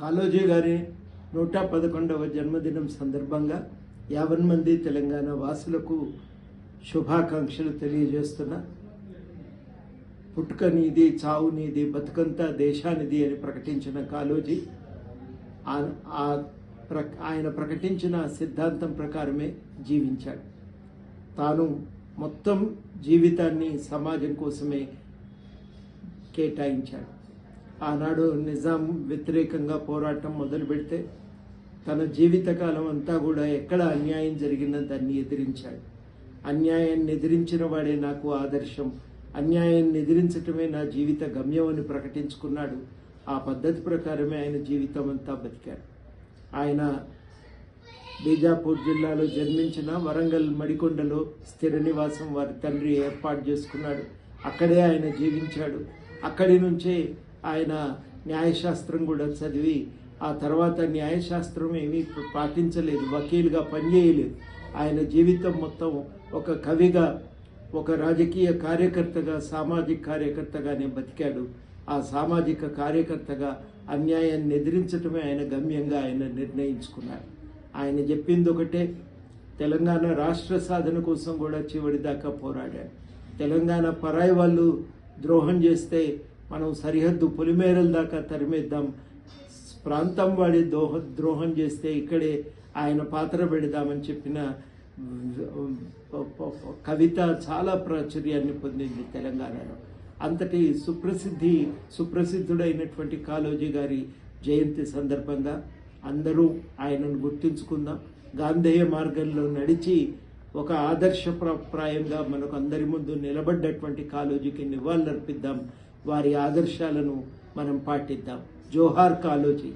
కాలోజీ గారి నూట పదకొండవ జన్మదినం సందర్భంగా యాభై మంది తెలంగాణ వాసులకు శుభాకాంక్షలు తెలియజేస్తున్నా. పుట్టుక నీది చావు నీది బతుకంతా దేశానిది అని ప్రకటించిన కాలోజీ ఆ ప్ర- ఆయన ప్రకటించిన సిద్ధాంతం ప్రకారమే జీవించాడు. తాను మొత్తం జీవితాన్ని సమాజం కోసమే కేటాయించాడు. ఆనాడు నిజాం వ్యతిరేకంగా పోరాటం మొదలు పెడితే తన జీవితకాలం అంతా కూడా ఎక్కడ అన్యాయం జరిగినా దాన్ని ఎదిరించాడు. అన్యాయాన్ని ఎదిరించిన వాడే నాకు ఆదర్శం. అన్యాయాన్ని ఎదిరించటమే నా జీవిత గమ్యం అని ప్రకటించుకున్నాడు. ఆ పద్ధతి ప్రకారమే ఆయన జీవితం అంతా బతికాడు. ఆయన బీజాపూర్ జిల్లాలో జన్మించిన వరంగల్ మడికొండలో స్థిర నివాసం వారి తండ్రి ఏర్పాటు చేసుకున్నాడు. అక్కడే ఆయన జీవించాడు. అక్కడి నుంచే ఆయన న్యాయశాస్త్రం కూడా చదివి ఆ తర్వాత న్యాయశాస్త్రం ఏమీ పాటించలేదు వకీలుగా పనిచేయలేదు. ఆయన జీవితం మొత్తం ఒక కవిగా ఒక రాజకీయ కార్యకర్తగా సామాజిక కార్యకర్తగానే బతికాడు. ఆ సామాజిక కార్యకర్తగా అన్యాయాన్ని ఎదిరించటమే ఆయన గమ్యంగా ఆయన నిర్ణయించుకున్నారు ఆయన చెప్పింది ఒకటే తెలంగాణ రాష్ట్ర సాధన కోసం కూడా చివరి దాకా పోరాడాడు. తెలంగాణ పరాయి వాళ్ళు ద్రోహం చేస్తే మనం సరిహద్దు పొలిమేరల దాకా తరిమేద్దాం. ప్రాంతం వాడి దోహ ద్రోహం చేస్తే ఇక్కడే ఆయన పాత్ర పెడదామని చెప్పిన కవిత చాలా ప్రాచుర్యాన్ని పొందింది తెలంగాణలో. అంతటి సుప్రసిద్ధి సుప్రసిద్ధుడైనటువంటి కాలోజీ గారి జయంతి సందర్భంగా అందరూ ఆయనను గుర్తించుకుందాం. గాంధేయ మార్గంలో నడిచి ఒక ఆదర్శప్రాయంగా మనకు అందరి ముందు నిలబడ్డటువంటి కాలోజీకి నివాళులర్పిద్దాం. వారి ఆదర్శాలను మనం పాటిద్దాం. జోహార్ కాలోజీ.